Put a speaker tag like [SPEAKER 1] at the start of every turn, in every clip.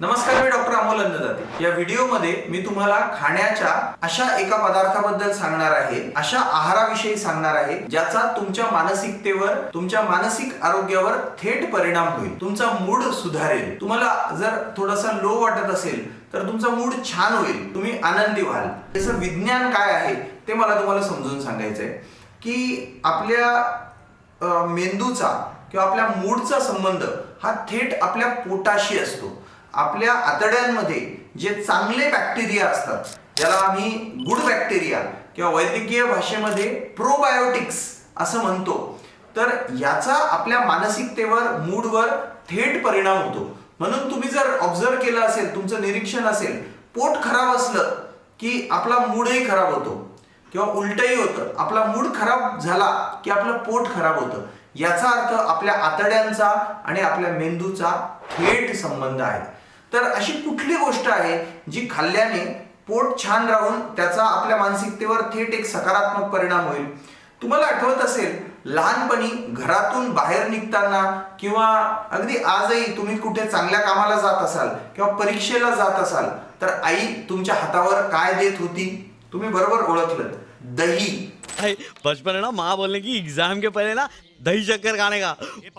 [SPEAKER 1] नमस्कार मी डॉक्टर अमोल अन्नदाते. या व्हिडिओमध्ये मी तुम्हाला खाण्याच्या अशा एका पदार्थाबद्दल सांगणार आहे अशा आहाराविषयी सांगणार आहे ज्याचा तुमच्या मानसिकतेवर तुमच्या मानसिक आरोग्यावर थेट परिणाम होईल. तुमचा मूड सुधारेल. तुम्हाला जर थोडासा लो वाटत असेल तर तुमचा मूड छान होईल. तुम्ही आनंदी व्हाल. त्याचं विज्ञान काय आहे ते मला तुम्हाला समजून सांगायचंय की आपल्या मेंदूचा किंवा आपल्या मूडचा संबंध हा थेट आपल्या पोटाशी असतो. आपल्या आतड्यांमध्ये जे चांगले बॅक्टेरिया असतात ज्याला आम्ही गुड बॅक्टेरिया किंवा वैद्यकीय भाषेमध्ये प्रोबायोटिक्स असं म्हणतो तर याचा आपल्या मानसिकतेवर मूडवर थेट परिणाम होतो. म्हणून तुम्ही जर ऑब्झर्व केलं असेल तुमचं निरीक्षण असेल पोट खराब असलं की आपला मूडही खराब होतो किंवा उलटही होतं आपला मूड खराब झाला की आपलं पोट खराब होतं याचा अर्थ आपल्या आतड्यांचा आणि आपल्या मेंदूचा थेट संबंध आहे. तर अशी कुठली गोष्ट आहे जी खाल्ल्याने पोट छान राहून त्याचा आपल्या मानसिकतेवर थेट एक सकारात्मक परिणाम होईल? तुम्हाला आठवत असेल लहानपणी घरातून बाहेर निघताना किंवा अगदी आजही तुम्ही कुठे चांगल्या कामाला जात असाल किंवा परीक्षेला जात असाल तर आई तुमच्या हातावर काय देत होती? तुम्ही बरोबर ओळखलं. दही.
[SPEAKER 2] बचपन ना माँ बोलने की एग्जाम के पहले ना दही चक्कर खाने का?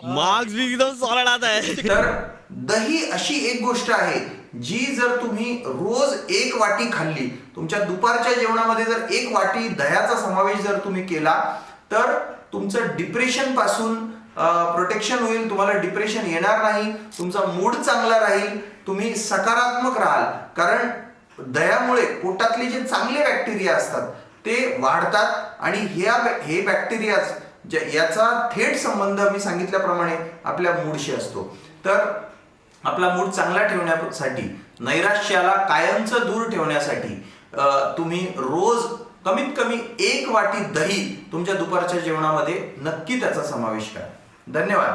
[SPEAKER 2] मार्क्स भी एकदम सॉलिड आता है
[SPEAKER 1] तर दही अशी एक गोष्ट आहे जी जर तुम्ही रोज एक वाटी खाल्ली तुमच्या दुपारच्या जेवणामध्ये जर एक वाटी दह्याचा समावेश जर तुम्ही केला तर तुमचं डिप्रेशनपासून प्रोटेक्शन होईल तुम्हाला डिप्रेशन येणार नाही तुमचा मूड चांगला राहील तुम्ही सकारात्मक राहाल. कारण दह्यामुळे पोटातले जे चांगले बॅक्टेरिया असतात ते वाढतात आणि ह्या हे बॅक्टेरिया याचा थेट संबंध मी सांगितल्याप्रमाणे आपल्या मूडशी असतो. तर आपला मूड चांगला ठेवण्यासाठी नैराश्याला कायमचं दूर ठेवण्यासाठी तुम्ही रोज कमीत कमी एक वाटी दही तुमच्या दुपारच्या जेवणामध्ये नक्की त्याचा समावेश करा. धन्यवाद.